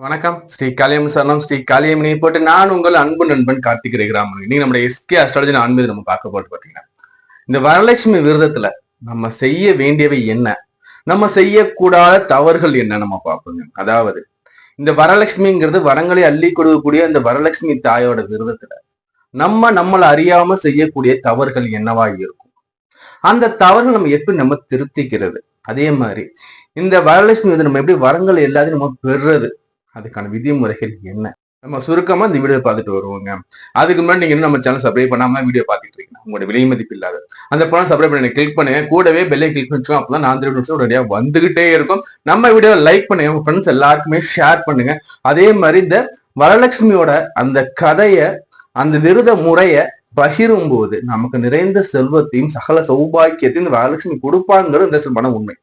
வணக்கம். ஸ்ரீ காளியம் சரணம். ஸ்ரீ காளியம்மனை போட்டு நான் உங்கள் அன்பு நண்பன் கார்த்திக் கிராமன் இன்னைக்கு நம்முடைய எஸ்கே அஸ்ட்ராலஜி ஆன்மீது நம்ம பார்க்க போறது பாத்தீங்கன்னா இந்த வரலட்சுமி விரதத்துல நம்ம செய்ய வேண்டியவை என்ன? நம்ம செய்யக்கூடாத தவறுகள் என்ன நம்ம பார்ப்போங்க. அதாவது இந்த வரலட்சுமிங்கிறது வரங்களை அள்ளி கொடுக்கக்கூடிய அந்த வரலட்சுமி தாயோட விரதத்துல நம்ம நம்மளை அறியாம செய்யக்கூடிய தவறுகள் என்னவா இருக்கும்? அந்த தவறுகள் நம்ம எப்படி நம்ம திருத்திக்கிறது? அதே மாதிரி இந்த வரலட்சுமி வந்து நம்ம எப்படி வரங்கள் எல்லாத்தையும் நம்ம பெறுறது? அதுக்கான விதிமுறைகள் என்ன? நம்ம சுருக்கமா இந்த வீடியோ பார்த்துட்டு வருவோங்க. அதுக்கு முன்னாடி நீங்க இன்னும் நம்ம சேனல் சப்ஸ்கிரைப் பண்ணாம வீடியோ பார்த்துட்டு இருக்கீங்க. உங்களோட விலை மதிப்பு இல்லாத. அந்த பணம் சப்ஸ்கிரைப் பண்ணி கிளிக் பண்ணுங்க. கூடவே பெல்லை கிளிக் பண்ணிச்சோம் அப்பதான் நான் திரும்ப உடனடியாக வந்துகிட்டே இருக்கும். நம்ம வீடியோ லைக் பண்ணுங்க. உங்க ஃப்ரெண்ட்ஸ் எல்லாருக்குமே ஷேர் பண்ணுங்க. அதே மாதிரி இந்த வரலட்சுமியோட அந்த கதைய அந்த விருத முறைய பகிரும் போது நமக்கு நிறைந்த செல்வத்தையும் சகல சௌபாக்கியத்தையும் இந்த வரலட்சுமி கொடுப்பாங்கிறது இந்த பணம் உண்மை.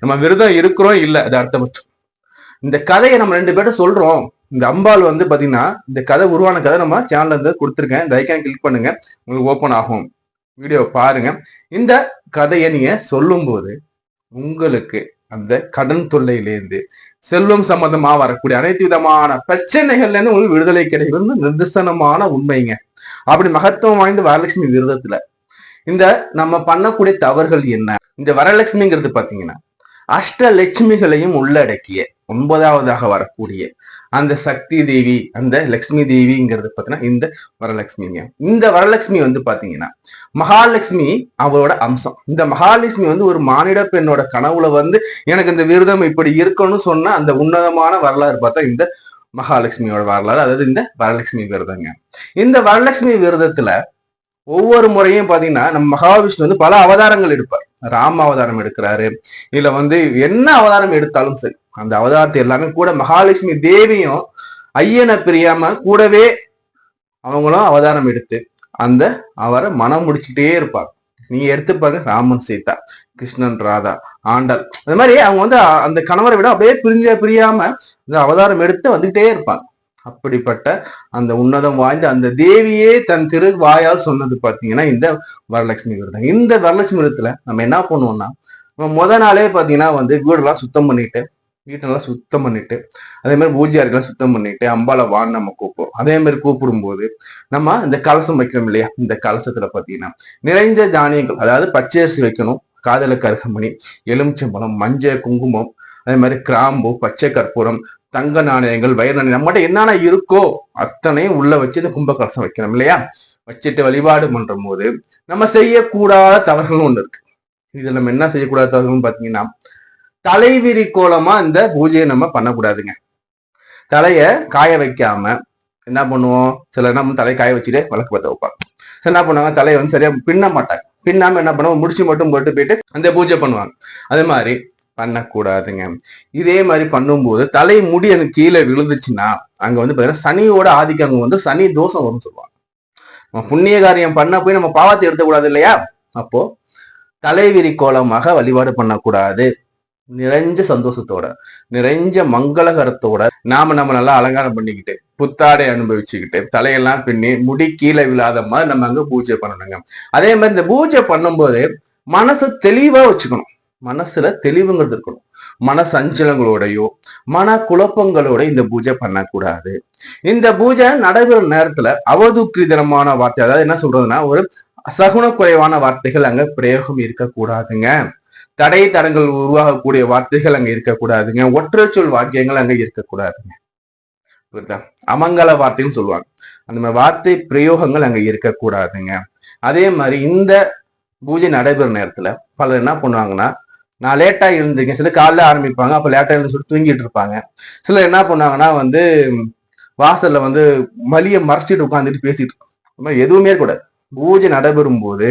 நம்ம விரதம் இருக்கிறோம் இல்ல அது அர்த்தபட்சம் இந்த கதையை நம்ம ரெண்டு பேரும் சொல்றோம். இந்த அம்பாள் வந்து பாத்தீங்கன்னா இந்த கதை உருவான கதை நம்ம சேனல்ல இருந்து கொடுத்துருக்கேன். இந்த ஐக்கான் கிளிக் பண்ணுங்க. உங்களுக்கு ஓப்பன் ஆகும். வீடியோ பாருங்க. இந்த கதையை நீங்க சொல்லும்போது உங்களுக்கு அந்த கடன் தொல்லையிலேருந்து செல்வம் சம்பந்தமா வரக்கூடிய அனைத்து விதமான பிரச்சனைகள்ல இருந்து உங்களுக்கு விடுதலை கிடைக்கிறது நிதர்சனமான உண்மைங்க. அப்படி மகத்துவம் வாய்ந்த வரலட்சுமி விரதத்துல இந்த நம்ம பண்ணக்கூடிய தவறுகள் என்ன? இந்த வரலட்சுமிங்கிறது பாத்தீங்கன்னா அஷ்டலட்சுமிகளையும் உள்ளடக்கிய ஒன்பதாவதாக வரக்கூடிய அந்த சக்தி தேவி அந்த லக்ஷ்மி தேவிங்கிறது பார்த்தீங்கன்னா இந்த வரலட்சுமிங்க இந்த வரலட்சுமி வந்து பாத்தீங்கன்னா மகாலட்சுமி அவரோட அம்சம். இந்த மகாலட்சுமி வந்து ஒரு மானிட பெண்ணோட கனவுல வந்து எனக்கு இந்த விரதம் இப்படி இருக்கணும்னு சொன்ன அந்த உன்னதமான வரலாறு பார்த்தா இந்த மகாலட்சுமியோட வரலாறு அதாவது இந்த வரலட்சுமி விரதங்க. இந்த வரலட்சுமி விரதத்துல ஒவ்வொரு முறையும் பாத்தீங்கன்னா நம்ம மகாவிஷ்ணு வந்து பல அவதாரங்கள் எடுப்பார். ராம அவதாரம் எடுக்கிறாரு. இல்ல வந்து என்ன அவதாரம் எடுத்தாலும் சரி அந்த அவதாரத்தை எல்லாமே கூட மகாலட்சுமி தேவியும் ஐயனை பிரியாம கூடவே அவங்களும் அவதாரம் எடுத்து அந்த அவரை மனம் முடிச்சுட்டே இருப்பாங்க. நீங்க எடுத்து பாருங்க ராமன் சீதா கிருஷ்ணன் ராதா ஆண்டாள். அந்த மாதிரி அவங்க வந்து அந்த கணவரை விட அப்படியே பிரிஞ்ச பிரியாம இந்த அவதாரம் எடுத்து வந்துகிட்டே இருப்பாங்க. அப்படிப்பட்ட அந்த உன்னதம் வாய்ந்த அந்த தேவியே தன் திரு வாயால் சொன்னது பாத்தீங்கன்னா இந்த வரலட்சுமி விரதம். இந்த வரலட்சுமி விரதத்துல நம்ம என்ன பண்ணுவோம்னா நம்ம முத நாளே பாத்தீங்கன்னா வந்து வீடெல்லாம் சுத்தம் பண்ணிட்டு வீட்டெல்லாம் சுத்தம் பண்ணிட்டு அதே மாதிரி பூஜையாருக்கெல்லாம் சுத்தம் பண்ணிட்டு அம்பால வான்னு நம்ம கூப்பிடுவோம். அதே மாதிரி கூப்பிடும்போது நம்ம இந்த கலசம் வைக்கிறோம் இல்லையா? இந்த கலசத்துல பாத்தீங்கன்னா நிறைஞ்ச தானியங்கள் அதாவது பச்சரிசி வைக்கணும் காதல கருகமணி எலுமிச்சம்பழம் மஞ்சள் குங்குமம் அதே மாதிரி கிராம்பு பச்சை கற்பூரம் தங்க நாணயங்கள் வயிறு நாணயம் நம்மகிட்ட என்னென்ன இருக்கோ அத்தனையும் உள்ள வச்சு இந்த கும்ப கலசம் வைக்கணும் இல்லையா? வச்சுட்டு வழிபாடு பண்ற போது நம்ம செய்யக்கூடாத தவறுகளும் ஒண்ணு இருக்கு. இதுல நம்ம என்ன செய்யக்கூடாத தவறுகள்னு பாத்தீங்கன்னா தலைவிரி கோலமா இந்த பூஜையை நம்ம பண்ணக்கூடாதுங்க. தலைய காய வைக்காம என்ன பண்ணுவோம்? சில என்ன தலை காய வச்சுட்டு வழக்கு பத்த வைப்பாங்க. என்ன பண்ணுவாங்க? தலையை வந்து சரியா பின்ன மாட்டாங்க. பின்னாம என்ன பண்ணுவோம்? முடிச்சு மட்டும் போட்டு போயிட்டு அந்த பூஜை பண்ணுவாங்க. அது மாதிரி பண்ணக்கூடாதுங்க. இதே மாதிரி பண்ணும்போது தலை முடி அங்க கீழே விழுந்துச்சுன்னா அங்க வந்து பாத்தீங்கன்னா சனியோட ஆதிக்கம் அங்க வந்து சனி தோஷம் வரும்னு சொல்லுவாங்க. நம்ம புண்ணிய காரியம் பண்ண போய் நம்ம பாவத்தை எடுத்துக்கூடாது இல்லையா? அப்போ தலைவிரி கோலமாக வழிபாடு பண்ணக்கூடாது. நிறைஞ்ச சந்தோஷத்தோட நிறைஞ்ச மங்களகரத்தோட நாம நம்ம நல்லா அலங்காரம் பண்ணிக்கிட்டு புத்தாடை அனுபவிச்சுக்கிட்டு தலையெல்லாம் பின்னி முடி கீழே விழாத மாதிரி நம்ம அங்க பூஜை பண்ணணுங்க. அதே மாதிரி இந்த பூஜை பண்ணும்போது மனசு தெளிவா வச்சுக்கணும். மனசுல தெளிவுங்கிறது இருக்கணும். மன சஞ்சலங்களோடையோ மன குழப்பங்களோட இந்த பூஜை பண்ணக்கூடாது. இந்த பூஜை நடைபெறும் நேரத்துல அவதூக்கிதனமான வார்த்தை அதாவது என்ன சொல்றதுன்னா ஒரு சகுன குறைவான வார்த்தைகள் அங்க பிரயோகம் இருக்கக்கூடாதுங்க. தடை தடங்கள் உருவாகக்கூடிய வார்த்தைகள் அங்க இருக்கக்கூடாதுங்க. ஒற்றை சொல் வாக்கியங்கள் அங்க இருக்கக்கூடாதுங்க. புரியுதா? அமங்கல வார்த்தைன்னு சொல்லுவாங்க. அந்த மாதிரி வார்த்தை பிரயோகங்கள் அங்க இருக்கக்கூடாதுங்க. அதே மாதிரி இந்த பூஜை நடைபெறும் நேரத்துல பலர் என்ன பண்ணுவாங்கன்னா நான் லேட்டா இருந்திருக்கேன் சில காலைல ஆரம்பிப்பாங்க அப்ப லேட்டா இருந்து சொல்லிட்டு தூங்கிட்டு இருப்பாங்க. சிலர் என்ன பண்ணுவாங்கன்னா வந்து வாசல்ல வந்து மலிய மறைச்சிட்டு உட்காந்துட்டு பேசிட்டு எதுவுமே கூடாது. பூஜை நடைபெறும் போது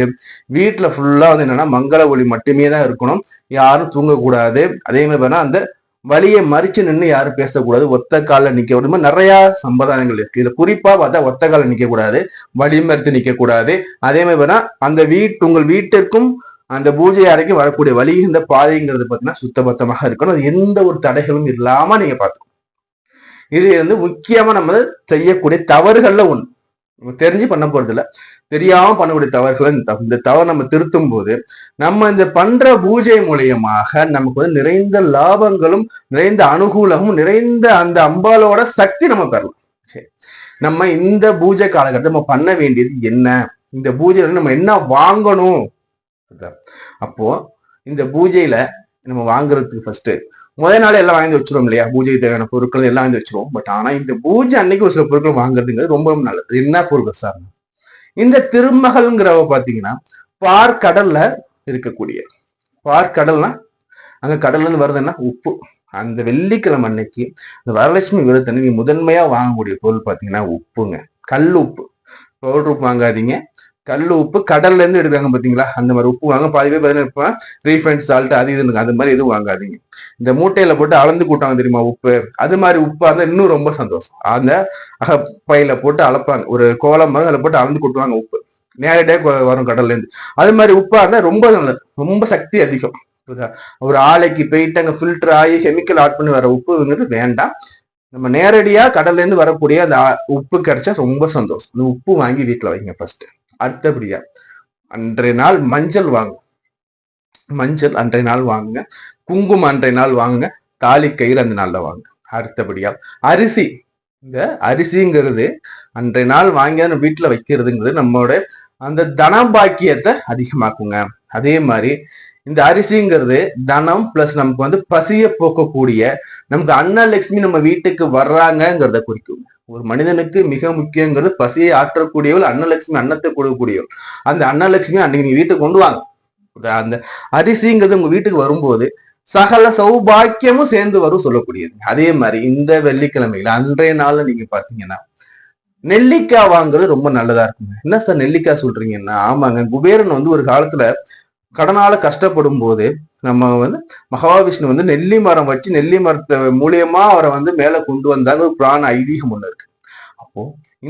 வீட்டுல ஃபுல்லா வந்து என்னன்னா மங்கள ஒளி மட்டுமே தான் இருக்கணும். யாரும் தூங்கக்கூடாது. அதே மாதிரி பார்த்தா அந்த வழியை மறிச்சு நின்று யாரும் பேசக்கூடாது. ஒத்த காலில் நிக்க கூடாது. நிறைய சம்பிரதாயங்கள் இருக்கு. இதுல குறிப்பா பார்த்தா ஒத்த காலில் நிக்க கூடாது வழி நிக்க கூடாது அதே மாதிரி பார்த்தா அந்த வீட்டு உங்கள் வீட்டிற்கும் அந்த பூஜை அறைக்கும் வரக்கூடிய வழி இந்த பாதைங்கிறது பார்த்தீங்கன்னா சுத்தபத்தமாக இருக்கணும். அது எந்த ஒரு தடைகளும் இல்லாம நீங்க பார்த்துக்கணும். இது வந்து முக்கியமா நம்ம செய்யக்கூடிய தவறுகள்ல ஒண்ணு. தெரிஞ்சு பண்ண போறது இல்லை தெரியாம பண்ணக்கூடிய தவறுகளை இந்த இந்த தவறு நம்ம திருத்தும் போது நம்ம இந்த பண்ற பூஜை மூலியமாக நமக்கு வந்து நிறைந்த லாபங்களும் நிறைந்த அனுகூலமும் நிறைந்த அந்த அம்பாலோட சக்தி நம்ம பெறலாம். சரி. நம்ம இந்த பூஜை காலகட்டத்தை நம்ம பண்ண வேண்டியது என்ன? இந்த பூஜையில நம்ம என்ன வாங்கணும்? அப்போ இந்த பூஜையில நம்ம வாங்குறதுக்கு ஃபர்ஸ்ட் முதல் நாள் எல்லாம் வாங்கி வச்சிருவோம் இல்லையா? பூஜைக்கு தேவையான பொருட்கள் எல்லாம் வாங்கி வச்சிருவோம். பட் ஆனா இந்த பூஜை அன்னைக்கு ஒரு சில பொருட்கள் வாங்குறதுங்கிறது ரொம்ப ரொம்ப நல்லது. என்ன பொருட்கள் சார்? இந்த திருமகள்ங்கிறவ பாத்தீங்கன்னா பார்க்கடல்ல இருக்கக்கூடிய. பார்க்கடல்னா அங்க கடல்ல இருந்து வருதுன்னா உப்பு. அந்த வெள்ளிக்கிழமை அன்னைக்கு இந்த வரலட்சுமி விரதத்தை முதன்மையா வாங்கக்கூடிய பொருள் பாத்தீங்கன்னா உப்புங்க. கல் உப்பு. பவுடர் உப்பு வாங்காதீங்க. கல் உப்பு கடல்ல இருந்து எடுக்கிறாங்க பாத்தீங்களா? அந்த மாதிரி உப்பு வாங்க பாதி பேர் பதினெட்டு ரீஃபைண்ட் சால்ட் அது இதுன்னு அந்த மாதிரி எதுவும் வாங்காதீங்க. இந்த மூட்டையில போட்டு அளந்து கூட்டாங்க தெரியுமா உப்பு? அது மாதிரி உப்பா இருந்தா இன்னும் ரொம்ப சந்தோஷம். அந்த அகப்பையில போட்டு அளப்பாங்க. ஒரு கோலம் மரம் அதில் போட்டு அளந்து கூட்டுவாங்க உப்பு. நேரடியாக வரும் கடல்ல இருந்து. அது மாதிரி உப்பா இருந்தா ரொம்ப நல்லது. ரொம்ப சக்தி அதிகம். ஒரு ஆலைக்கு போயிட்டு அங்கே ஃபில்டர் ஆகி கெமிக்கல் ஆட் பண்ணி வர உப்புங்கிறது வேண்டாம். நம்ம நேரடியாக கடல்லேருந்து வரக்கூடிய அந்த உப்பு கிடைச்சா ரொம்ப சந்தோஷம். அந்த உப்பு வாங்கி வீட்டில் வைங்க ஃபர்ஸ்ட் அடுத்தபடியா அன்றைய நாள் மஞ்சள் வாங்க. மஞ்சள் அன்றைய நாள் வாங்குங்க. குங்குமம் அன்றைய நாள் வாங்குங்க. தாலி கயிறு அந்த நாள்ல வாங்க அடுத்தபடியா அரிசி. இந்த அரிசிங்கிறது அன்றைய நாள் வாங்கி நம்ம வீட்டுல வைக்கிறதுங்கிறது நம்மளோட அந்த தனபாக்கியத்தை அதிகமாக்குங்க. அதே மாதிரி இந்த அரிசிங்கிறது தனம் பிளஸ் நமக்கு வந்து பசிய போக்கக்கூடிய நமக்கு அன்னலட்சுமி நம்ம வீட்டுக்கு வர்றாங்கிறத குறிக்கும் ஒரு மனிதனுக்கு மிக முக்கியங்கிறது பசியை ஆற்றக்கூடியவள் அன்னலட்சுமி அன்னத்தை கொடுக்கக்கூடியவள். அந்த அன்னலட்சுமி அன்னைக்கு நீங்க வீட்டுக்கு கொண்டு வாங்க. அந்த அரிசிங்கிறது உங்க வீட்டுக்கு வரும்போது சகல சௌபாக்கியமும் சேர்ந்து வரும் சொல்லக்கூடியது. அதே மாதிரி இந்த வெள்ளிக்கிழமையில அன்றைய நாள்ல நீங்க பாத்தீங்கன்னா நெல்லிக்காய் வாங்குறது ரொம்ப நல்லதா இருக்குங்க. என்ன சார் நெல்லிக்காய் சொல்றீங்கன்னா ஆமாங்க குபேரன் வந்து ஒரு காலத்துல கடனால கஷ்டப்படும் போது நம்ம வந்து மகாவிஷ்ணு வந்து நெல்லி மரம் வச்சு நெல்லி மரத்தை மூலியமா அவரை வந்து மேல கொண்டு வந்தாங்க ஒரு புராண ஐதீகம் ஒண்ணு இருக்கு. அப்போ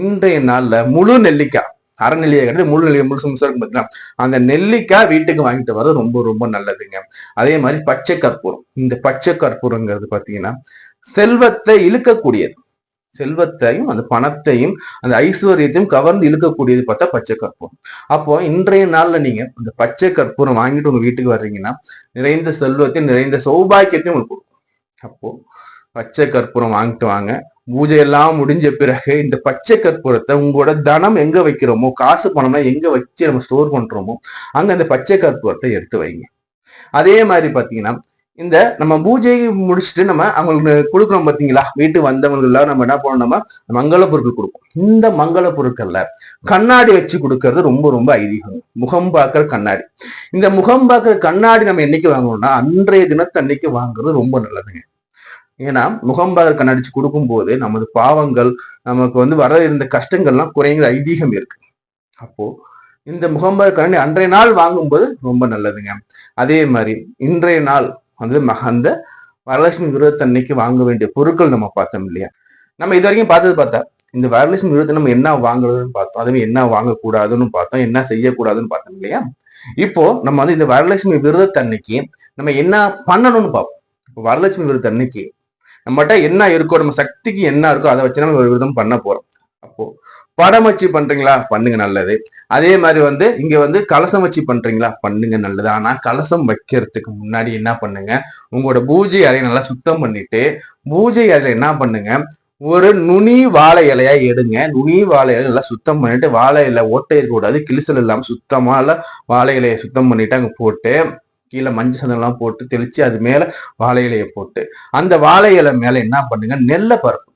இன்றைய நாள்ல முழு நெல்லிக்காய் அறநிலையை கிடையாது முழு நெல்லிக்காய் முழு முழுசா இருக்கு அந்த நெல்லிக்காய் வீட்டுக்கு வாங்கிட்டு வர்றது ரொம்ப ரொம்ப நல்லதுங்க. அதே மாதிரி பச்சை கற்பூரம். இந்த பச்சை கற்பூரங்கிறது பாத்தீங்கன்னா செல்வத்தை இழுக்கக்கூடியது. செல்வத்தையும் அந்த பணத்தையும் அந்த ஐஸ்வர்யத்தையும் கவர்ந்து இழுக்கக்கூடியது பார்த்தா பச்சை கற்பூரம். அப்போ இன்றைய நாள்ல நீங்க அந்த பச்சை கற்பூரம் வாங்கிட்டு உங்க வீட்டுக்கு வர்றீங்கன்னா நிறைந்த செல்வத்தையும் நிறைந்த சௌபாக்கியத்தையும் உங்களுக்கு கொடுக்கும். அப்போ பச்சை கற்பூரம் வாங்கிட்டு வாங்க. பூஜை எல்லாம் முடிஞ்ச பிறகு இந்த பச்சை கற்பூரத்தை உங்களோட தனம் எங்க வைக்கிறோமோ காசு பணம்னா எங்க வச்சு நம்ம ஸ்டோர் பண்றோமோ அங்க அந்த பச்சை கற்பூரத்தை எடுத்து வைங்க. அதே மாதிரி பாத்தீங்கன்னா இந்த நம்ம பூஜை முடிச்சுட்டு நம்ம அவங்களுக்கு கொடுக்குறோம் பார்த்தீங்களா? வீட்டு வந்தவங்களெல்லாம் நம்ம என்ன பண்ணணும்? மங்கள பொருட்கள் கொடுப்போம். இந்த மங்கள பொருட்கள்ல கண்ணாடி வச்சு கொடுக்கறது ரொம்ப ரொம்ப ஐதீகம். முகம் பார்க்கிற கண்ணாடி. இந்த முகம் பார்க்கற கண்ணாடி நம்ம என்னைக்கு வாங்கணும்னா அன்றைய தினத்தன்னைக்கு வாங்குறது ரொம்ப நல்லதுங்க. ஏன்னா முகம் பார்க்கிற கண்ணாடி வச்சு கொடுக்கும்போது நமது பாவங்கள் நமக்கு வந்து வர இருந்த கஷ்டங்கள்லாம் குறைங்கிற ஐதீகம் இருக்கு. அப்போ இந்த முகம்பர் கண்ணாடி அன்றைய நாள் வாங்கும்போது ரொம்ப நல்லதுங்க. அதே மாதிரி இன்றைய நாள் வந்து அந்த வரலட்சுமி விரதத்தன்னைக்கு வாங்க வேண்டிய பொருட்கள் நம்ம பார்த்தோம் இல்லையா? நம்ம இது வரைக்கும் பார்த்தது பார்த்தா இந்த வரலட்சுமி விரதத்தை நம்ம என்ன வாங்குறதுன்னு பார்த்தோம் அதுவே என்ன வாங்கக்கூடாதுன்னு பார்த்தோம் என்ன செய்யக்கூடாதுன்னு பார்த்தோம் இல்லையா? இப்போ நம்ம வந்து இந்த வரலட்சுமி விரதத்தன்னைக்கு நம்ம என்ன பண்ணணும்னு பார்ப்போம். இப்போ வரலட்சுமி விரதம் அன்னைக்கு நம்மகிட்ட என்ன இருக்கோ நம்ம சக்திக்கு என்ன இருக்கோ அதை வச்சு நம்ம விரதம் பண்ண போறோம். படம் வச்சு பண்றீங்களா? பண்ணுங்க நல்லது. அதே மாதிரி வந்து இங்க வந்து கலசம் வச்சு பண்றீங்களா? பண்ணுங்க நல்லது. ஆனா கலசம் வைக்கிறதுக்கு முன்னாடி என்ன பண்ணுங்க? உங்களோட பூஜை அறையை நல்லா சுத்தம் பண்ணிட்டு பூஜை அறையில என்ன பண்ணுங்க? ஒரு நுனி வாழை இலையா எடுங்க. நுனி வாழை இலை நல்லா சுத்தம் பண்ணிட்டு வாழை இலை ஓட்டை இருக்கக்கூடாது கிழிசல் இல்லாம சுத்தமா இல்ல வாழை இலையை சுத்தம் பண்ணிட்டு அங்க போட்டு கீழே மஞ்சள் சந்தனம்லாம் போட்டு தெளிச்சு அது மேல வாழை இலையை போட்டு அந்த வாழை இலை மேல என்ன பண்ணுங்க? நெல்லை பருப்பு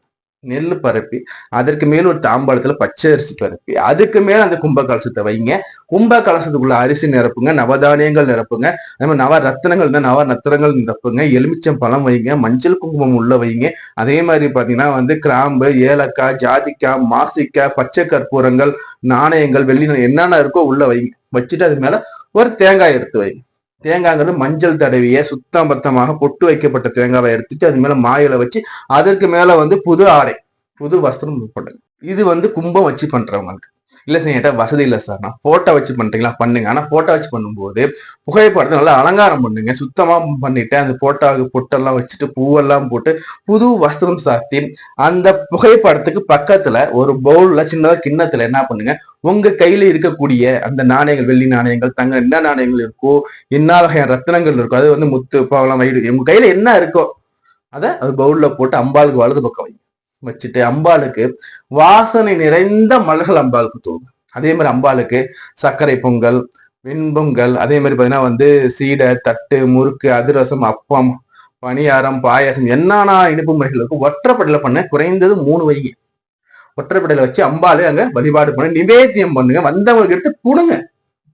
நெல் பரப்பி அதற்கு மேல ஒரு தாம்பாளத்துல பச்சை அரிசி பரப்பி. அதுக்கு மேல அந்த கும்ப கலசத்தை வைங்க. கும்ப கலசத்துக்குள்ள அரிசி நிரப்புங்க நவதானியங்கள் நிரப்புங்க. அதே மாதிரி நவ ரத்தினங்கள் நவ ரத்தினங்கள் நிரப்புங்க. எலுமிச்சம் பழம் வைங்க மஞ்சள் குங்குமம் உள்ள வைங்க. அதே மாதிரி பாத்தீங்கன்னா வந்து கிராம்பு ஏலக்காய் ஜாதிக்காய் மாசிக்காய் பச்சை கற்பூரங்கள் நாணயங்கள் வெள்ளி என்னென்ன இருக்கோ உள்ள வைங்க. வச்சுட்டு அது மேல ஒரு தேங்காய் எடுத்து வைங்க. தேங்காய்ங்கிறது மஞ்சள் தடவிய சுத்தம் பத்தமாக பொட்டு வைக்கப்பட்ட தேங்காவை எடுத்துட்டு அது மேல மாயில வச்சு அதற்கு மேல வந்து புது ஆடை புது வஸ்திரம் பண்ணுங்க இது வந்து கும்பம் வச்சு பண்றவங்களுக்கு. இல்ல சார் என்கிட்ட வசதி இல்லை சார் நான் போட்டோ வச்சு பண்றீங்களா? பண்ணுங்க. ஆனா போட்டோ வச்சு பண்ணும்போது புகைப்படத்தை நல்லா அலங்காரம் பண்ணுங்க. சுத்தமா பண்ணிட்டு அந்த போட்டோவுக்கு பொட்டெல்லாம் வச்சுட்டு பூவெல்லாம் போட்டு புது வஸ்திரம் சாத்தி அந்த புகைப்படத்துக்கு பக்கத்துல ஒரு பவுல்ல சின்ன கிண்ணத்துல என்ன பண்ணுங்க? உங்க கையில இருக்கக்கூடிய அந்த நாணயங்கள் வெள்ளி நாணயங்கள் தங்க என்ன நாணயங்கள் இருக்கோ என்ன வகையான ரத்தினங்கள் இருக்கோ அது வந்து முத்து பவளம் வயிறு உங்க கையில என்ன இருக்கோ அதை அது பவுல்ல போட்டு அம்பாளுக்கு வலது பக்கம் வைங்க. வச்சுட்டு அம்பாளுக்கு வாசனை நிறைந்த மலர்கள் அம்பாளுக்கு தோணும் அதே மாதிரி அம்பாளுக்கு சர்க்கரை பொங்கல் வெண்பொங்கல் அதே மாதிரி பார்த்தீங்கன்னா வந்து சீடை தட்டு முறுக்கு அதிரசம் அப்பம் பணியாரம் பாயாசம் என்னன்னா இனிப்பு முறைகளுக்கு இருக்கும் பண்ண குறைந்தது மூணு வைங்க. ஒற்றைப்படையில வச்சு அம்பாலே அங்க வழிபாடு பண்ணி நிவேத்தியம் பண்ணுங்க. வந்தவங்களுக்கு எடுத்து கொடுங்க.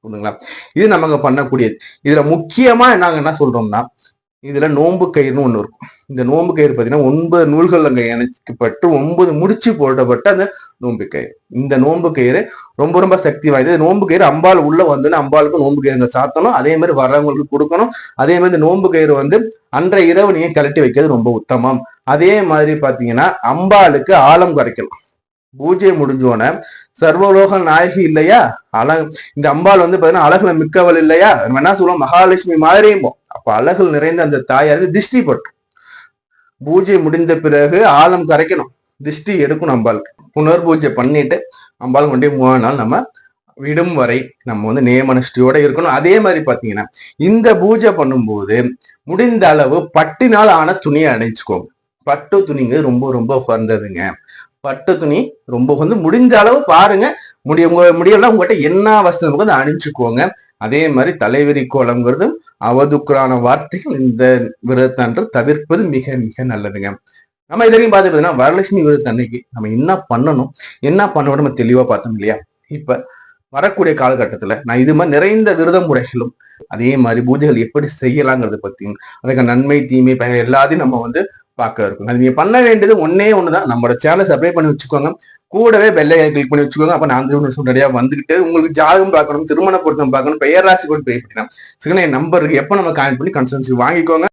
புரியுதுங்களா இது நமக்கு பண்ணக்கூடியது. இதுல முக்கியமா நாங்க என்ன சொல்றோம்னா இதுல நோன்பு கயிறுன்னு ஒண்ணு இருக்கும். இந்த நோன்பு கயிறு பாத்தீங்கன்னா ஒன்பது நூல்கள் அங்க இணைக்கப்பட்டு ஒன்பது முடிச்சு போடப்பட்ட அந்த நோன்பு கயிறு. இந்த நோன்பு கயிறு ரொம்ப ரொம்ப சக்தி வாய்ந்தது. நோன்பு கயிறு அம்பாள் உள்ள வந்தோன்னா அம்பாளுக்கு நோன்பு கயிறுங்க சாத்தணும். அதே மாதிரி வர்றவங்களுக்கு கொடுக்கணும். அதே மாதிரி இந்த நோன்பு கயிறு வந்து அன்றைய இரவு நீங்க கழட்டி வைக்கிறது ரொம்ப உத்தமம். அதே மாதிரி பாத்தீங்கன்னா அம்பாளுக்கு ஆழம் குறைக்கலாம் பூஜை முடிஞ்சோன சர்வலோக நாயகி இல்லையா? அழகு. இந்த அம்பாள் வந்து பாத்தீங்கன்னா அழகுல மிக்கவள் இல்லையா? நம்ம என்ன சொல்லுவோம்? மகாலட்சுமி மாதிரியும்போம். அப்ப அழகுல நிறைந்த அந்த தாயாருக்கு திஷ்டி பட்டு. பூஜை முடிந்த பிறகு ஆழம் கரைக்கணும். திஷ்டி எடுக்கணும் அம்பாளுக்கு. புனர் பூஜை பண்ணிட்டு அம்பாள் கொண்டே மூணு நாள் நம்ம விடும் வரை நம்ம வந்து நியமனிஷ்டியோட இருக்கணும். அதே மாதிரி பாத்தீங்கன்னா இந்த பூஜை பண்ணும்போது முடிந்த அளவு பட்டினால் ஆன துணியை அணிச்சுக்கோங்க பட்டு துணிங்க ரொம்ப ரொம்ப உகந்ததுங்க பட்டு துணி ரொம்ப வந்து முடிஞ்ச அளவு பாருங்க. முடிய உங்க முடியலாம் உங்ககிட்ட என்ன வசதி இருக்கோ அதை அதே மாதிரி தலைவரி கோலம்ங்கிறது அவதுக்குறான வார்த்தைகள் இந்த விரதத்தன்று தவிர்ப்பது மிக மிக நல்லதுங்க. நம்ம இதுவரையும் பார்த்துட்டு வரலட்சுமி விரதம் அன்னைக்கு நம்ம என்ன பண்ணணும்? என்ன பண்ணணும் நம்ம தெளிவா பார்த்தோம் இல்லையா? இப்ப வரக்கூடிய காலகட்டத்துல நான் இது மாதிரி நிறைந்த விரத முறைகளும் அதே மாதிரி பூஜைகள் எப்படி செய்யலாங்கிறத பத்தியும் அதுக்கு நன்மை தீமை பயன் எல்லாத்தையும் நம்ம வந்து பார்க்க இருக்கும். அது நீங்க பண்ண வேண்டியது ஒன்னே ஒண்ணுதான். நம்மளோட சேனலை சப்ஸ்கிரைப் பண்ணி வச்சுக்கோங்க. கூடவே வெள்ளை கிளிக் பண்ணி வச்சுக்கோங்க. அப்ப நான் திருமணம் வந்துகிட்டு உங்களுக்கு ஜாதகம் பார்க்கணும் திருமண பொருத்தம் பார்க்கணும் பெயர் ராசி கூட பே பண்ணிக்கலாம் சில நம்பருக்கு எப்போ நம்ம கான்ட் பண்ணி கன்சல்டன்சி வாங்கிக்கோங்க.